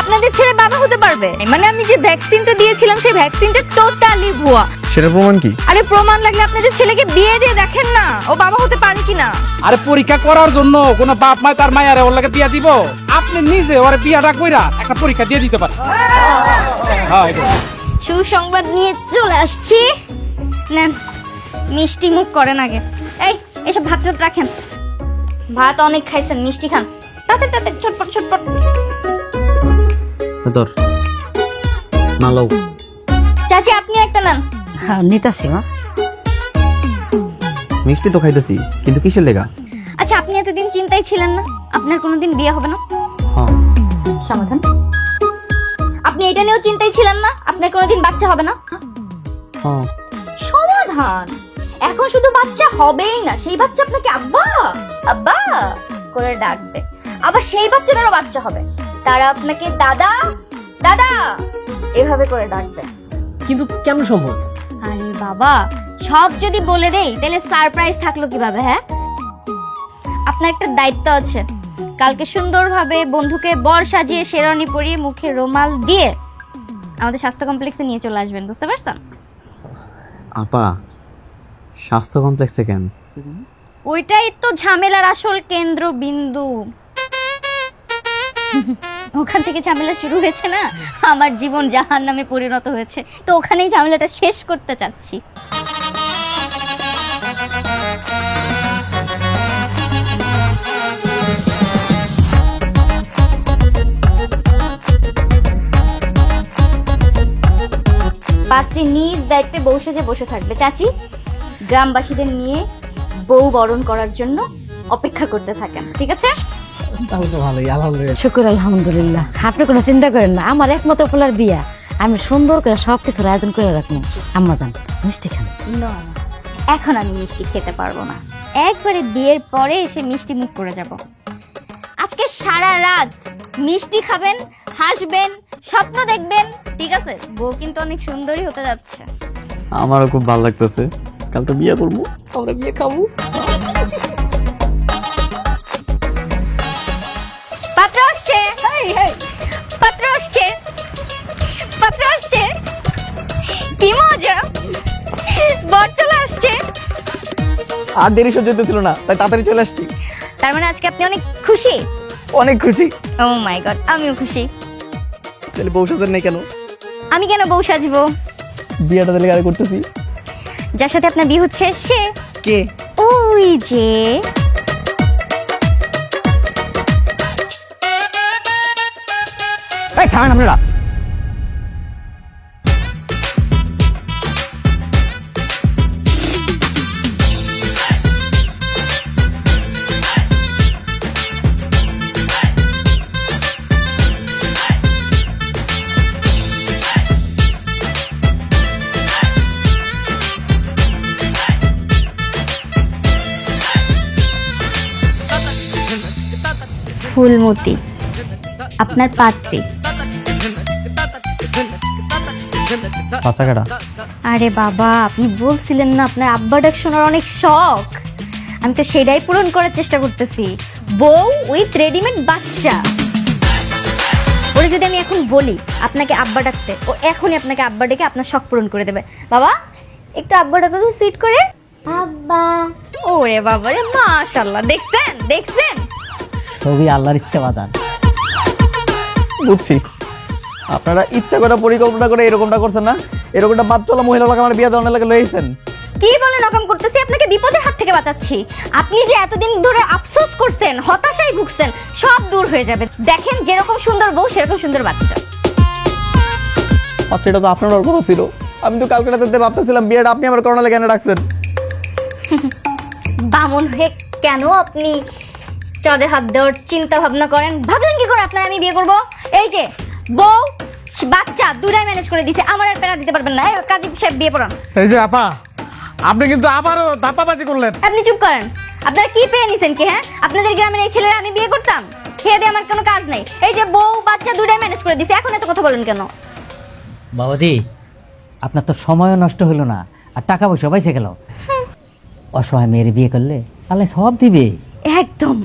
আপনাদের ছেলে বাবা হতে পারবে। মানে আমি যে ভ্যাকসিনটা দিয়েছিলাম সেই ভ্যাকসিনটা টোটালি ভুয়া। সেটার প্রমাণ কি? আরে প্রমাণ লাগলে আপনাদের ছেলেকে বিয়ে দিয়ে দেখেন না। ও বাবা হতে পারে কিনা? আরে পরীক্ষা করার জন্য কোন বাপ মায় তার মায়ের ওর লাগে বিয়া দিব? আপনি নিজে ওরে বিয়াটা কইরা একটা পরীক্ষা দিয়ে দিতে পারেন। হ্যাঁ। সুসংবাদ নিয়ে চলে আসছি। নেন মিষ্টি মুখ করেন আগে। এই এসব ভাত রাখেন। ভাত অনেক খাইছেন মিষ্টি খান। তাতে তাতে ছটপট ছটপট তোর মালও চাচি আপনি একটা নেন। হ্যাঁ নিতাছি মা। মিষ্টি তো খাইতেছি কিন্তু কিসের লেগা? আচ্ছা আপনি এতদিন চিন্তায় ছিলেন না? আপনার কোনোদিন বিয়ে হবে না? হ্যাঁ। সমাধান? আপনি এটা নিয়েও চিন্তায় ছিলেন না? আপনার কোনোদিন বাচ্চা হবে না? হ্যাঁ। সমাধান? এখন শুধু বাচ্চা হবেই না সেই বাচ্চা আপনাকে আব্বা আব্বা করে ডাকবে। আবার সেই বাচ্চাদেরও বাচ্চা হবে। তারা আপনাকে দাদা দাদা! এভাবে করে ডাকবে। কিন্তু কেমন সম্ভব? আরে বাবা সব যদি বলে দেই তাহলে সারপ্রাইজ থাকল কীভাবে হ্যাঁ? আপনার একটা দায়িত্ব আছে। কালকে সুন্দরভাবে বন্ধুকে বর সাজিয়ে শেরওয়ানি পরিয়ে মুখে রুমাল দিয়ে আমাদের স্বাস্থ্য কমপ্লেক্সে নিয়ে চলে আসবেন বুঝতে পারছেন? আপা স্বাস্থ্য কমপ্লেক্সে কেন? ওইটাই তো ঝামেলার আসল কেন্দ্রবিন্দু। ওখান থেকে ঝামেলা শুরু হয়েছে না? আমার জীবন জাহান নামে পরিণত হয়েছে। তো ওখানেই ঝামেলাটা শেষ করতে চাচ্ছি। পাত্রী নিজ দায়িত্বে বউ সেজে বসে থাকবে। চাচি, গ্রামবাসীদের নিয়ে বউ বরণ করার জন্য অপেক্ষা করতে থাকেন, ঠিক আছে? তাহলে তো ভালোই আলহামদুলিল্লাহ। শুকুর আলহামদুলিল্লাহ। আপনি কোনো চিন্তা করেন না আমার একমাত্র পোলার বিয়া। আমি সুন্দর করে সব কিছুর আয়োজন করে রাখব। আম্মা যান মিষ্টি খান। না। এখন আমি মিষ্টি খেতে পারব না। একবারে বিয়ের পরে এসে মিষ্টি মুখ করে যাব। আজকে সারা রাত মিষ্টি খাবেন হাসবেন স্বপ্ন দেখবেন ঠিক আছে? বউ কিন্তু অনেক সুন্দরী হতে যাচ্ছে। আমারও খুব ভালো লাগতেছে। কাল তো বিয়ে করব আমরা বিয়ে খাব। পাত্র আসছে। পাত্র আসছে। কি মজা। বর চলে আসছে। আর দেরি সহ্য হতেছিল না তাই তাড়াতাড়ি চলে আসছি। তার মানে আজকে আপনি অনেক খুশি? অনেক খুশি। ও মাই গড আমিও খুশি। তাহলে বউ সাজার নেই কেন? আমি কেন বউ সাজবো? বিয়েটা তাহলে আগে করতেছি? যার সাথে আপনার বিয়ে হচ্ছে সে কে? ওই যে এই থামেন আপনারা ফুলমতি আপনার পাত্রী বাচ্চা কাটা আরে বাবা আপনি বলছিলেন না আপনার আব্বা ডাক শোনার অনেক শখ। আমি তো সেটাই পূরণ করার চেষ্টা করতেছি। বউ উইথ রেডিমেড বাচ্চা। ওরে যদি আমি এখন বলি আপনাকে আব্বা ডাকতে ও এখনই আপনাকে আব্বা ডেকে আপনার শখ পূরণ করে দেবে। বাবা একটু আব্বা ডাকা সুইট করে। আব্বা। ওরে বাবা রে মাশাল্লাহ দেখছেন দেখছেন। সবই আল্লাহর ইচ্ছা বাজান বুঝছি। আপনারা ইচ্ছা করে পরিকল্পনা করে এরকমটা করছেন না? এরকমটা বাদ চলা মহিলা লোক আমার বিয়ে দেওয়ার লাগে লইছেন। কি বলেন নকম করতেছি? আপনাকে বিপদের হাত থেকে বাঁচাচ্ছি। আপনি যে এতদিন ধরে আফসোস করছেন হতাশায় ভুগছেন সব দূর হয়ে যাবে। দেখেন যেরকম সুন্দর বউ সেরকম সুন্দর বাচ্চা। আচ্ছা এটা তো আপনার কথা ছিল। আমি তো কালকে রাতে ভাবতেছিলাম বিয়েটা আপনি আমার করোনা লেগে এনে রাখছেন? বামন হয়ে কেন আপনি চাঁদে হাত দেওয়ার চিন্তা ভাবনা করেন? ভাবলেন কি করে আপনার আমি বিয়ে করব? এই যে বউ বাচ্চা দুটাই ম্যানেজ করে দিছে আমার আর প্যারা দিতে পারবেন না। এই কাজী সাহেব বিয়ে পড়ান। এই যে আপা আপনি কিন্তু আবারও ধাপ্পাবাজি করলেন। আপনি চুপ করেন। আপনারা কি পেয়ে নিছেন কি হ্যাঁ? আপনাদের গ্রামের এই ছেলেরা আমি বিয়ে করতাম। খেয়ে দিয়ে আমার কোনো কাজ নেই। এই যে বউ বাচ্চা দুটাই ম্যানেজ করে দিছে এখন এত কথা বলেন কেন? বাবাজি আপনার তো সময়ও নষ্ট হলো না আর টাকা পয়সা পাইছে গেল। অসহায় মেয়ের বিয়ে করলে আল্লাহ সব দিবে। একদম।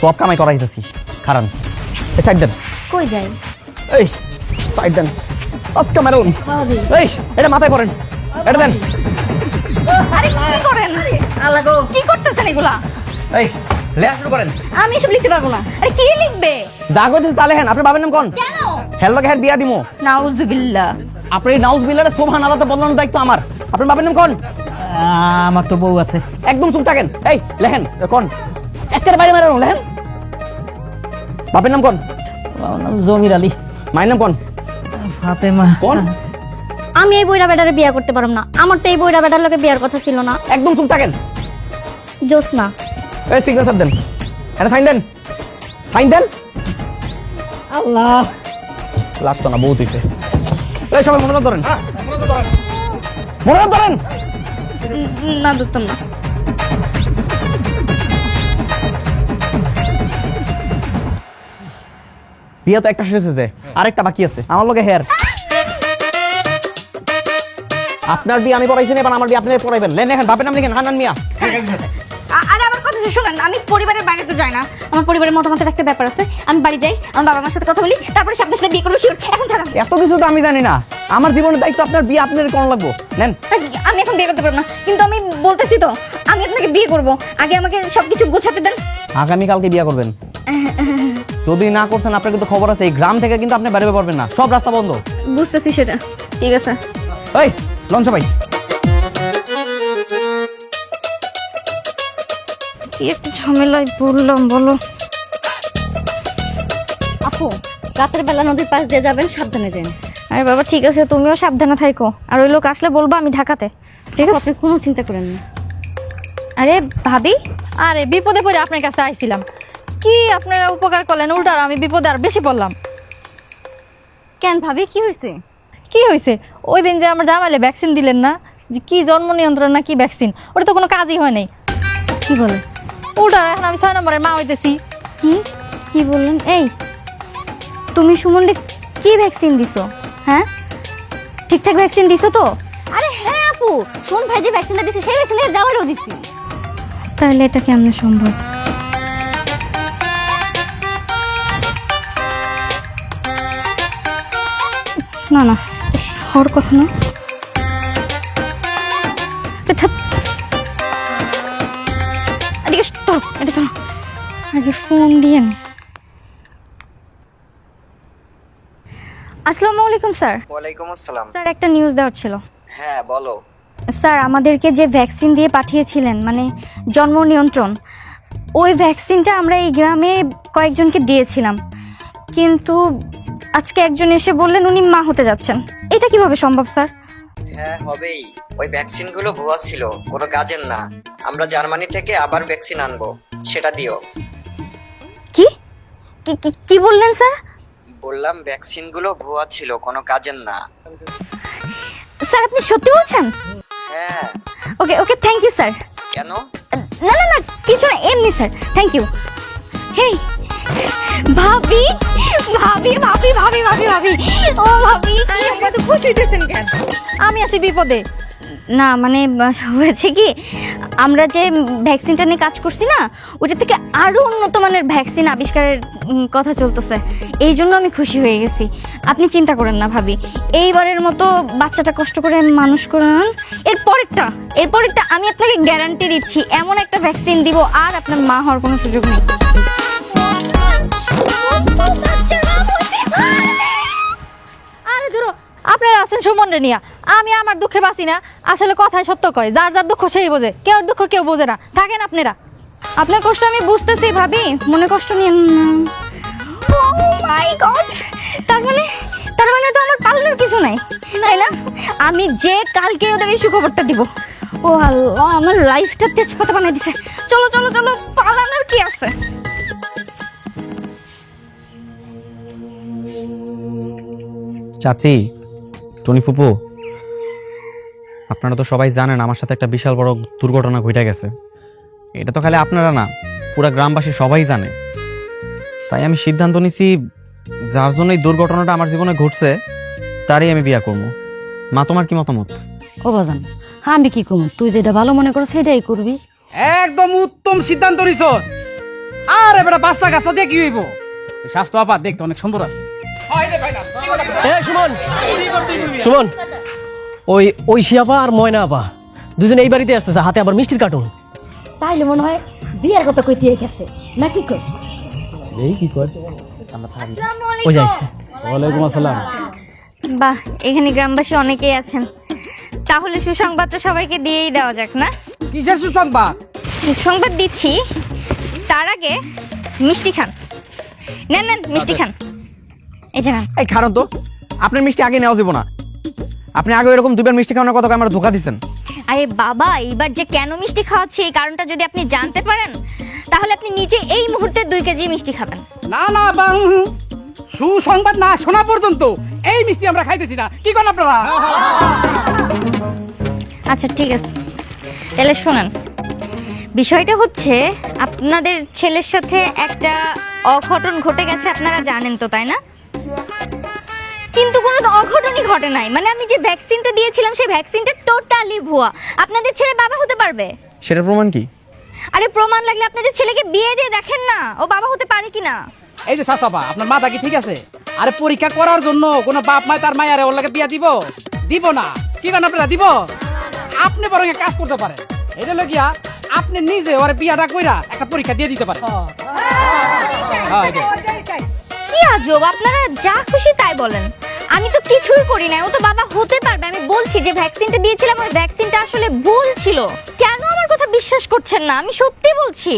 সব কামাই করাইতেছি কারণ দেন। কই যাই? এই সাইড দেন। আজকে এই এটা মাথায় পড়েন। এটা দেন। আরে কি করেন? কি করতেছেন এগুলা? এই লেখা শুরু করেন। আমি এসব লিখতে পারব না। আরে কি লিখবে? দাগ হইতেছে তাহলে হেন আপনার বাবার নাম কোন? কেন? বিয়া দিমু। নাউজুবিল্লাহ। আপনার এই নাউজ বিল্লারে সোভান আলাদা বদলানোর দায়িত্ব আমার। আপনার বাবার নাম কোন? আমার তো বউ আছে। একদম চুপ থাকেন। এই লেখেন কোন? একের বাইরে মারেন লেখেন। বাপের নাম কোন? আমার নাম জমির আলী। মায়ের নাম কোন? ফাতেমা। কোন? আমি এই বইরা বেটারে বিয়া করতে পারব না। আমার তো এই বইরা বেটার লোকে বিয়ার কথা ছিল না। একদম চুপ থাকেন। জোসনা এই সিগনেচার দেন। এটা সাইন দেন। সাইন দেন। আল্লাহ। লাগতো না বহুত হইছে। এই সবাই মনোযোগ ধরেন। মনোযোগ ধরেন। না দোস্তাম না। বিয়ে তো একটা শেষ হয়েছে আরেকটা বাকি আছে। আমার লগে হেয়ার। আপনার বিয়ে আমি পড়াইছি না এবার আমার বিয়ে আপনি পড়াইবেন। লেন এখন বাপের নাম লিখেন হানান মিয়া। আরে আমার কথা শুনেন আমি পরিবারের বাইরে তো যাই না। আমার পরিবারের মতামতের একটা ব্যাপার আছে। আমি বাড়ি যাই আমার বাবা মার সাথে কথা বলি তারপরে সামনে সাথে বিয়ে করব শিওর এখন ছাড়ান এত কিছু তো আমি জানি না। আমার জীবনের দায়িত্ব আপনার বিয়ে আপনার কোন লাগবো? নেন। আমি এখন বিয়ে করতে পারব না। কিন্তু আমি বলতেছি তো আমি আপনাকে বিয়ে করব। আগে আমাকে সবকিছু গোছাতে দেন। আগামী কালকে বিয়ে করবেন। যদি না করছেন আপনার কিন্তু খবর আছে এই গ্রাম থেকে কিন্তু আপনি বেরোবে পারবেন না। সব রাস্তা বন্ধ। বুঝতেছি সেটা। ঠিক আছে। এই লঞ্চ ভাই। কি একটা ঝামেলায় পড়লাম বলো। আপু রাতের বেলা নদীর পাশ দিয়ে যাবেন সাবধানে যান। আরে বাবা ঠিক আছে তুমিও সাবধানে থাইকো। আর ওই লোক আসলে বলব আমি ঢাকাতে। ঠিক আছে? আপনি কোনো চিন্তা করেন না। আরে ভাবি? আরে বিপদে পড়ে আপনার কাছে আইছিলাম। কি আপনারা উপকার করলেন? উল্টার আমি বিপদে আর বেশি পড়লাম। কেন ভাবি কি হয়েছে কি হয়েছে ওই দিন যে আমার জামাইলে ভ্যাকসিন দিলেন না যে কি জন্ম নিয়ন্ত্রণ না কি ভ্যাকসিন ওটা তো কোনো কাজই হয় নাই। কি বলে উল্টার এখন আমি ছয় নম্বরের মা হইতেছি। কি? কি বললেন? এই তুমি সুমনকে কি ভ্যাকসিন দিছো? হ্যাঁ? ঠিকঠাক ভ্যাকসিন দিছো তো? আরে হ্যাঁ আপু সুমন ভাই যে ভ্যাকসিনটা দিছে সেই ভ্যাকসিনটা যাওয়ারও দিছি। তাহলে এটা কেমন সম্ভব? না না। হওয়ার কথা না। এদিকে ধরো এটা ধরো। আগে ফোন দিয়ে নে। আসসালামু আলাইকুম স্যার। ওয়ালাইকুম আসসালাম। স্যার একটা নিউজ দেওয়ার ছিল। হ্যাঁ বলো। স্যার আমাদেরকে যে ভ্যাকসিন দিয়ে পাঠিয়েছিলেন মানে জন্ম নিয়ন্ত্রণ ওই ভ্যাকসিনটা আমরা এই গ্রামে কয়েকজনকে দিয়েছিলাম। কিন্তু আজকে একজন এসে বললেন উনি মা হতে যাচ্ছেন। এটা কীভাবে সম্ভব স্যার? হ্যাঁ হবেই। ওই ভ্যাকসিনগুলো ভুয়া ছিল কোনো কাজের না। আমরা জার্মানি থেকে আবার ভ্যাকসিন আনব সেটা দিও। কি? কি- কি- কি বললেন স্যার? বললাম ভ্যাকসিনগুলো ভুয়া ছিল কোনো কাজের না। স্যার আপনি সত্যি বলছেন? হ্যাঁ। Okay okay thank you sir. কেন? না না না কিছু না এমনি স্যার। থ্যাংক ইউ হেই ভাবি ভাবি ভাবি ভাবি ভাবি ভাবি। ও ভাবি এত খুশি হইতেছেন কেন? আমি আছি বিপদে। না মানে হয়েছে কি, আমরা যে ভ্যাকসিনটা নিয়ে কাজ করছি না, ওটা থেকে আরও উন্নত মানের ভ্যাকসিন আবিষ্কারের কথা চলতেছে। এই জন্য আমি খুশি হয়ে গেছি। আপনি চিন্তা করেন না ভাবি। এইবারের মতো বাচ্চাটা কষ্ট করে মানুষ করেন। এর পরেরটা এর পরেরটা আমি আপনাকে গ্যারান্টি দিচ্ছি, এমন একটা ভ্যাকসিন দিব আর আপনার মা হওয়ার কোনো সুযোগ নেই। আরে ধরো আপনারা আছেন সুমন নিয়া। আমি আমার দুঃখে বাঁচি না। আসলে কথাই সত্য কয় যার যার দুঃখ সেই বোঝে কেউ দুঃখ কেউ বোঝে না। থাকেন আপনারা। আপনার কষ্ট আমি বুঝতেছি ভাবি মনে কষ্ট নিয়ে মাই গড তার মানে তার মানে তো আমার পাল্লার কিছু নাই তাই না? আমি যে কালকে ওদের এই সুখবরটা দিব। ও আল্লাহ আমার লাইফটা তেজপাতা বানিয়ে দিছে। চলো চলো চলো পালানোর কি আছে? চাচি টনি ফুপু আপনারা তো সবাই জানেন আমার সাথে একটা বিশাল বড় দুর্ঘটনা ঘটে গেছে। এটা তো খালি আপনারা না পুরো গ্রামবাসী সবাই জানে। তাই আমি সিদ্ধান্ত নিছি যার জন্য এই দুর্ঘটনাটা আমার জীবনে ঘটছে তারই আমি বিয়া করব। মা তোমার কি মতামত? ও বাজান আমি কি করব? তুই যেটা ভালো মনে করো সেটাই করবি। একদম উত্তম সিদ্ধান্ত নিছস। আর এবারে বাচ্চা কাচ্চা দিয়ে কি হইব? স্বাস্থ্য আপা দেখতে অনেক সুন্দর আছে। হয় সুমন। সুমন ওই ওই শিয়াপা আর ময়না আপা দুজনে এই বাড়িতে আসতেছে হাতে আবার মিষ্টির কার্টুন। তাইলে মনে হয় বিয়ার কথা কইতে গেছে না কি কই? এই কি কর ওই যাইছে ওয়ালাইকুম আসসালাম। বাহ এখানে গ্রামবাসী অনেকেই আছেন। তাহলে সুসংবাদটা সবাইকে দিয়েই দেওয়া যাক না? কিসের সুসংবাদ? সুসংবাদ দিচ্ছি তার আগে মিষ্টি খান। নেন নেন মিষ্টি খান। এই যে এই কারণ তো আপনার মিষ্টি আগে নেওয়া যাব না। আপনি আগে এরকম দুবার মিষ্টি খাওয়ানোর কথা আমার ধোকা দিচ্ছেন আরে বাবা এইবার যে কেন মিষ্টি খাওয়াচ্ছি এই কারণটা যদি আপনি জানতে পারেন তাহলে আপনি নিজে এই মুহূর্তে দুই কেজি মিষ্টি খাবেন। না না বাং সুসংবাদ না শোনা পর্যন্ত এই মিষ্টি আমরা খাইতেছি না। কি করেন আপনারা? আচ্ছা ঠিক আছে। তাহলে শোনেন বিষয়টা হচ্ছে আপনাদের ছেলের সাথে একটা অঘটন ঘটে গেছে আপনারা জানেন তো তাই না? কিন্তু কোনো অঘটনই ঘটে নাই। মানে আমি যে ভ্যাকসিনটা দিয়েছিলাম সেই ভ্যাকসিনটা টোটালি ভুয়া। আপনাদের ছেলে বাবা হতে পারবে? সেটার প্রমাণ কি? আরে প্রমাণ লাগলে আপনাদের ছেলেকে বিয়ে দিয়ে দেখেন না ও বাবা হতে পারে কিনা? এই যে সাসাবা আপনার মাথা কি ঠিক আছে? আরে পরীক্ষা করার জন্য কোন বাপ মায় তার মায়ারে ওর লাগে বিয়া দিব? দিব না। কি করেন আপনারা দিব? আপনি বরং এক কাজ করতে পারেন। এটা হলো গিয়া আপনি নিজে ওর বিয়াটা কইরা একটা পরীক্ষা দিয়ে দিতে পারেন। হ্যাঁ, এটাই। কি আজব আপনারা যা খুশি তাই বলেন। কিছুই করি না ও তো বাবা হতে পারবে আমি বলছি যে ভ্যাকসিনটা দিয়েছিলাম ওই ভ্যাকসিনটা আসলে ভুল ছিল। কেন আমার কথা বিশ্বাস করছেন না? আমি সত্যি বলছি।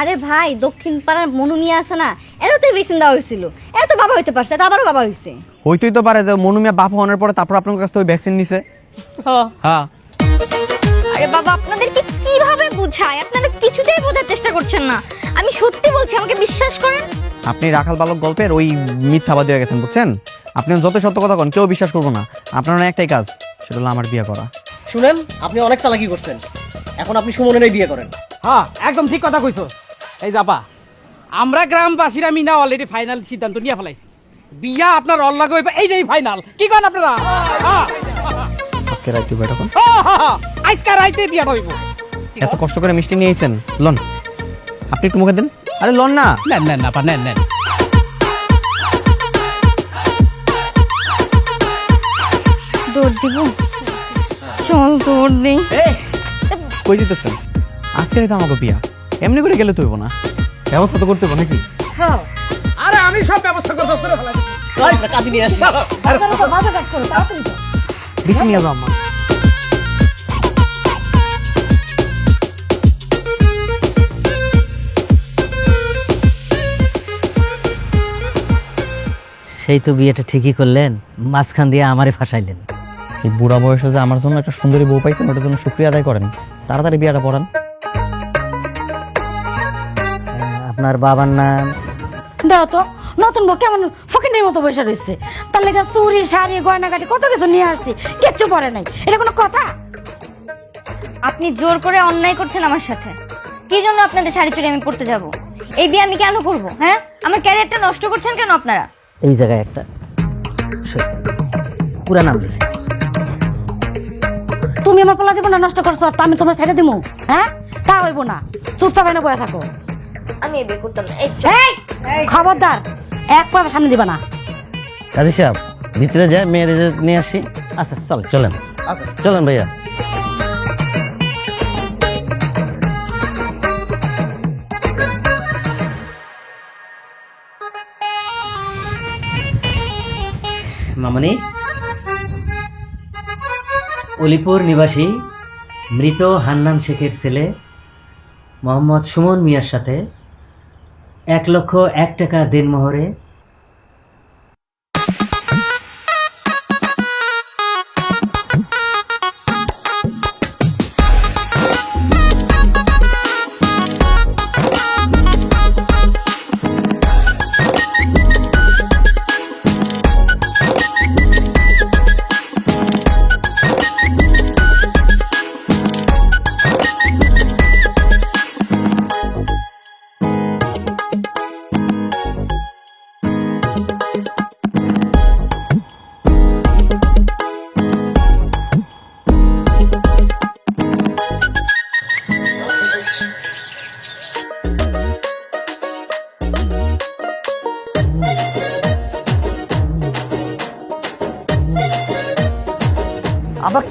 আরে ভাই দক্ষিণ পাড়ার মনু মিয়া আছে না এরও তো ভ্যাকসিন দেওয়া হয়েছিল। এর তো বাবা হইতে পারছে এটা আবারও বাবা হইছে। হইতেই তো পারে যে মনুমিয়া বাপ হওয়ার পরে তারপর আপনার কাছ থেকে ভ্যাকসিন নিছে। হ্যাঁ। আরে বাবা আপনাদেরকে কীভাবে বুঝায় আপনারা কিছুতেই বোঝার চেষ্টা করছেন না। আমি সত্যি বলছি আমাকে বিশ্বাস করেন। আপনি রাখাল বালক গল্পের ওই মিথ্যাবাদী হয়ে গেছেন বুঝছেন? আপনি যত সত্য কথা কন কেউ বিশ্বাস করব না। আপনার একটাই কাজ সেটা হলো আমার বিয়ে করা। শুনেন আপনি অনেক চালাকি করছেন। এখন আপনি সুমনের বিয়ে করেন। হ্যাঁ একদম ঠিক কথা কইছস এই যাবা আমরা গ্রামবাসীরা মিনা অলরেডি ফাইনাল সিদ্ধান্ত নিয়ে ফেলাইছি। বিয়া আপনার অল্লাগ হইবে এইটাই ফাইনাল কি করেন আপনারা? হ্যাঁ, আজকে রাইতে ভাই তখন হ্যাঁ, হ্যাঁ। আজকে রাইতে বিয়াটা হইব। এত কষ্ট করে মিষ্টি নিয়েছেন লন। আপনি একটু মুখে দেন। আরে লন না। নেন নেন আপা নেন নেন। দৌড় দিব। চল দৌড় দিই কই দিতেছেন আজকে রাইতে আমাকে বিয়া। এমনি করে গেলে তো হইব না। ব্যবস্থা তো করতে হবে নাকি? আরে আমি সব ব্যবস্থা করতে করে ফেলাইছি কাজে নিয়ে আসি। দেখে নিয়ে যাও আম্মা সেই তো বিয়েটা ঠিকই করলেন মাঝখান দিয়ে আমারে ফাঁসাইলেন। এই বুড়া বয়সে যে আমার জন্য একটা সুন্দরী বউ পাইছেন ওটার জন্য শুক্রিয়া আদায় করেন। তাড়াতাড়ি বিয়াটা পড়ান। আপনার বাবার নাম? দাও তো নতুন বউ কেমন ফকিনের মতো বসে রয়েছে। তার লেগে চুরি শাড়ি গয়নাগাটি কত কিছু নিয়ে আসছি কিচ্ছু পরে নাই। এটা কোনো কথা? আপনি জোর করে অন্যায় করছেন আমার সাথে। কি জন্য আপনাদের শাড়ি চুড়ি আমি পড়তে যাব? এই বিয়ে আমি কেন করব হ্যাঁ? আমার ক্যারিয়ারটা নষ্ট করছেন কেন আপনারা? এই জায়গায় একটা। পুরা নাম লিখে। তুমি আমার পোলা জীবনটা নষ্ট করছ তো আমি তোমার ছেড়ে দিমু। হ্যাঁ? তা হইব না। চুপচাপ এনে বয়ে থাকো। আমি এই বিয়ে করতাম না এই এই খবরদার এক পা সামনে দিবা না। কাজী সাহেব ভিতরে যায় মেয়ের নিয়ে আসি। আচ্ছা চল চলেন। চলেন ভাইয়া। মামনি? অলিপুর নিবাসী মৃত হান্নাম শেখের ছেলে মোহাম্মদ সুমন মিয়ার সাথে এক লক্ষ এক টাকা দিনমোহরে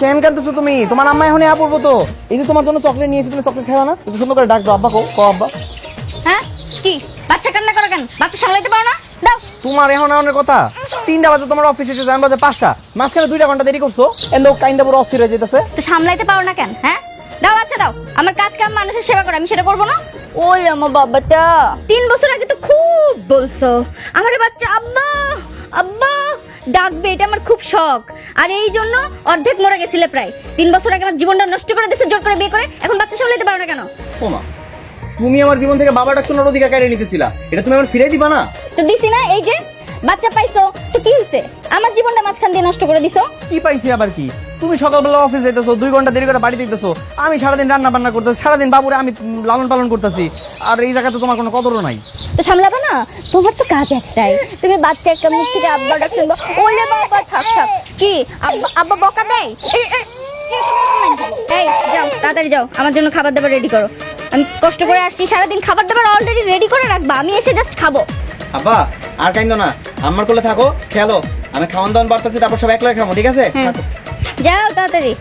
কেন কাঁদতেছো তুমি? তোমার আম্মা এখন ইয়া পড়ব তো। এই যে তোমার জন্য চকলেট নিয়েছি তুমি চকলেট খাও না? একটু সুন্দর করে ডাক দাও আব্বা কো কো আব্বা। হ্যাঁ? কি? বাচ্চা কান্না করো কেন? বাচ্চা সামলাইতে পারো না? দাও। তোমার এখন আমার কথা। তিনটা বাজে তোমার অফিস এসে যান বাজে পাঁচটা। মাঝখানে দুইটা ঘণ্টা দেরি করছ। এন্ড কাইন্দা পুরো অস্থির হয়ে যেতেছে তো সামলাইতে পারো না কেন হ্যাঁ? দাও বাচ্চা দাও। আমার কাজ কাম মানুষের সেবা করে আমি সেটা করব না? ওই আমার বাবাটা। তিন বছর আগে তো খুব বলছো। আমার বাচ্চা আব্বা আব্বা। ডাকবে এটা আমার খুব শখ। আর এই জন্য অর্ধেক মরে গেছিলে প্রায়। তিন বছর আগে আমার জীবনটা নষ্ট করে দিয়েছে জোর করে বিয়ে করে এখন বাচ্চা সামলাইতে পারো না কেন? ওমা তুমি আমার জীবন থেকে বাবা ডাকশনের অধিকার কেড়ে নিতেছিলা। এটা তুমি আমার ফিরে দিবা না? তো দিছি না এই যে বাচ্চা পাইছো তো কি হইছে? আমার জীবনটা মাঝখান দিয়ে নষ্ট করে দিছো? কি পাইছি আবার কি? তুমি সকালবেলা অফিস যেতেছো দুই ঘণ্টা দেরি করে বাড়ি দিতেছো আমি সারাদিন রান্না বান্না করতেছি সারাদিন বাবুরে আমি লালন পালন করতেছি। আর এই জায়গাতে তোমার কোনো কদরও নাই। তো সামলাবে না? তোমার তো কাজ একটাই। তুমি বাচ্চা একটা মুখ থেকে আব্বা ডাক শুনব। ওলে বাবা থাক থাক। কি? আব্বা আব্বা বকা দেয়? এই, যাও তাড়াতাড়ি যাও। আমার জন্য খাবার দাবার রেডি করো। আমি কষ্ট করে আসছি সারাদিন খাবার দাবার অলরেডি রেডি করে রাখবা। আমি এসে জাস্ট খাব। আব্বা আর কাইন্দ না। আমার কোলে থাকো খেলো আমি খাওয়ান দাওয়ান বাড়তেছি তারপর সব একলা খাব ঠিক আছে? হ্যাঁ। যাও তাড়াতাড়ি।